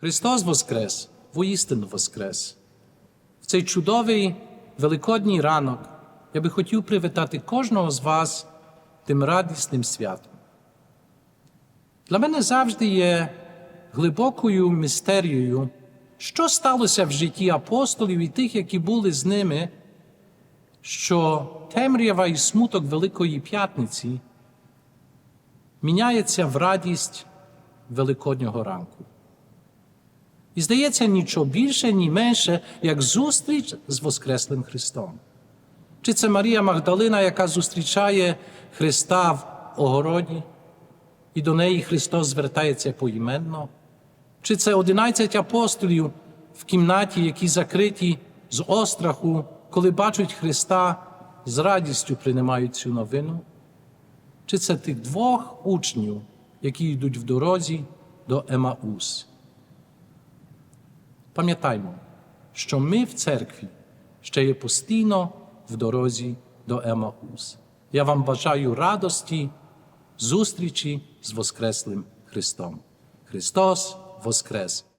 Христос Воскрес, воістину Воскрес. В цей чудовий великодній ранок я би хотів привітати кожного з вас тим радісним святом. Для мене завжди є глибокою містерією, що сталося в житті апостолів і тих, які були з ними, що темрява і смуток Великої П'ятниці міняється в радість Великоднього ранку. І здається, нічого більше, ні менше, як зустріч з Воскреслим Христом. Чи це Марія Магдалина, яка зустрічає Христа в огороді, і до неї Христос звертається поіменно? Чи це одинадцять апостолів в кімнаті, які закриті з остраху, коли бачать Христа, з радістю приймають цю новину? Чи це тих двох учнів, які йдуть в дорозі до Емаус? Пам'ятаймо, що ми в церкві ще є постійно в дорозі до Емаус. Я вам бажаю радості, зустрічі з Воскреслим Христом. Христос Воскрес!